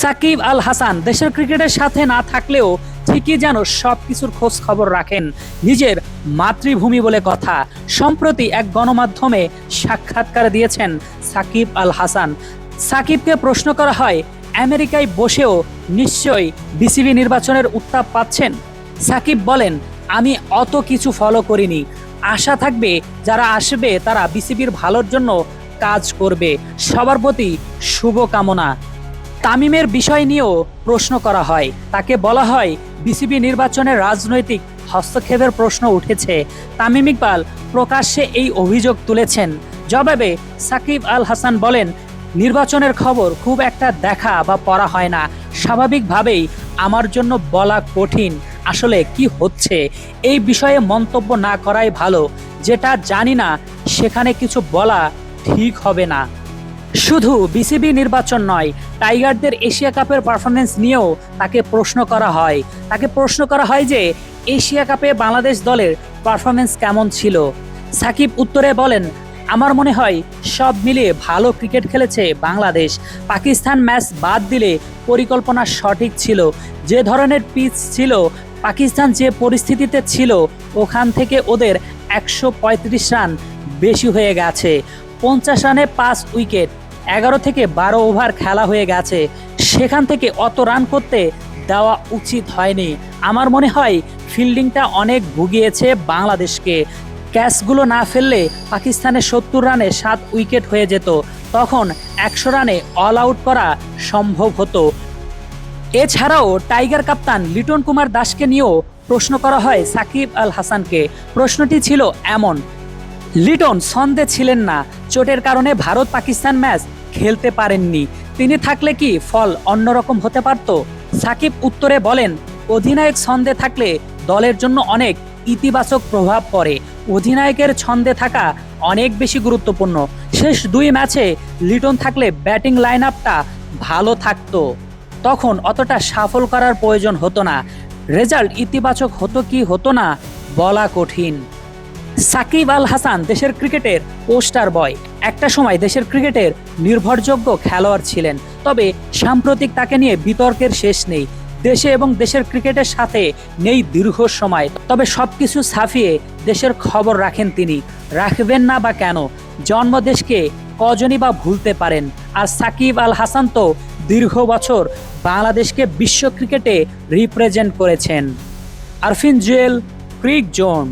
সাকিব আল হাসান দেশের ক্রিকেটের সাথে না থাকলেও ঠিকই যেন সব কিছুর খোঁজ খবর রাখেন। নিজের মাতৃভূমি বলে কথা। সম্প্রতি এক গণমাধ্যমে সাক্ষাৎকার দিয়েছেন সাকিব আল হাসান সাকিবকে প্রশ্ন করা হয়, আমেরিকায় বসেও নিশ্চয়ই বিসিবি নির্বাচনের উত্তাপ পাচ্ছেন? সাকিব বলেন, আমি অত কিছু ফলো করিনি। আশা থাকবে যারা আসবে তারা বিসিবির ভালোর জন্য কাজ করবে। সবার প্রতি শুভকামনা। তামিমের বিষয় নিয়েও প্রশ্ন করা হয়। তাকে বলা হয়, বিসিবি নির্বাচনে রাজনৈতিক হস্তক্ষেপের প্রশ্ন উঠেছে। তামিম ইকবাল প্রকাশ্যে এই অভিযোগ তুলেছেন। জবাবে সাকিব আল হাসান বলেন, নির্বাচনের খবর খুব একটা দেখা বা পড়া হয় না। স্বাভাবিকভাবেই আমার জন্য বলা কঠিন। আসলে কি হচ্ছে? এই বিষয়ে মন্তব্য না করাই ভালো। যেটা জানি না, সেখানে কিছু বলা ঠিক হবে না। শুধু বিসিবি নির্বাচন নয়, টাইগারদের এশিয়া কাপের পারফরমেন্স নিয়েও তাকে প্রশ্ন করা হয়। তাকে প্রশ্ন করা হয় যে, এশিয়া কাপে বাংলাদেশ দলের পারফরমেন্স কেমন ছিল? সাকিব উত্তরে বলেন, আমার মনে হয় সব মিলিয়ে ভালো ক্রিকেট খেলেছে বাংলাদেশ। পাকিস্তান ম্যাচ বাদ দিলে পরিকল্পনা সঠিক ছিল। যে ধরনের পিচ ছিল, পাকিস্তান যে পরিস্থিতিতে ছিল, ওখান থেকে ওদের একশো পঁয়ত্রিশ রান বেশি হয়ে গেছে। পঞ্চাশ রানে পাঁচ উইকেট এগারো থেকে বারো ওভার খেলা হয়ে গেছে। সেখান থেকে অত রান করতে দেওয়া উচিত হয়নি। আমার মনে হয় ফিল্ডিংটা অনেক ভুগিয়েছে বাংলাদেশকে। ক্যাচগুলো না ফেললে পাকিস্তানের সত্তর রানে সাত উইকেট হয়ে যেত। তখন একশো রানে অল আউট করা সম্ভব হতো। এছাড়াও টাইগার কাপ্তান লিটন কুমার দাসকে নিয়েও প্রশ্ন করা হয় সাকিব আল হাসানকে। প্রশ্নটি ছিল এমন লিটন ছন্দে ছিলেন না। চোটের কারণে ভারত পাকিস্তান ম্যাচ খেলতে পারেননি। তিনি থাকলে কি ফল অন্যরকম হতে পারত? সাকিব উত্তরে বলেন, অধিনায়ক ছন্দে থাকলে দলের জন্য অনেক ইতিবাচক প্রভাব পড়ে। অধিনায়কের ছন্দে থাকা অনেক বেশি গুরুত্বপূর্ণ। শেষ দুই ম্যাচে লিটন থাকলে ব্যাটিং লাইন আপটা ভালো থাকতো। তখন অতটা সাফল করার প্রয়োজন হতো না। রেজাল্ট ইতিবাচক হতো কি হতো না বলা কঠিন। সাকিব আল হাসান দেশের ক্রিকেটের পোস্টার বয়। একটা সময় দেশের ক্রিকেটের নির্ভরযোগ্য খেলোয়াড় ছিলেন, তবে সাম্প্রতিক তাকে নিয়ে বিতর্কের শেষ নেই। দেশে এবং দেশের ক্রিকেটের সাথে নেই দীর্ঘ সময়, তবে সবকিছু ছাপিয়ে দেশের খবর রাখেন তিনি। রাখবেন না বা কেন? জন্ম দেশকে কজনই বা ভুলতে পারেন। আর সাকিব আল হাসান তো দীর্ঘ বছর বাংলাদেশকে বিশ্ব ক্রিকেটে রিপ্রেজেন্ট করেছেন। Arfin Jewel, Cric Zone.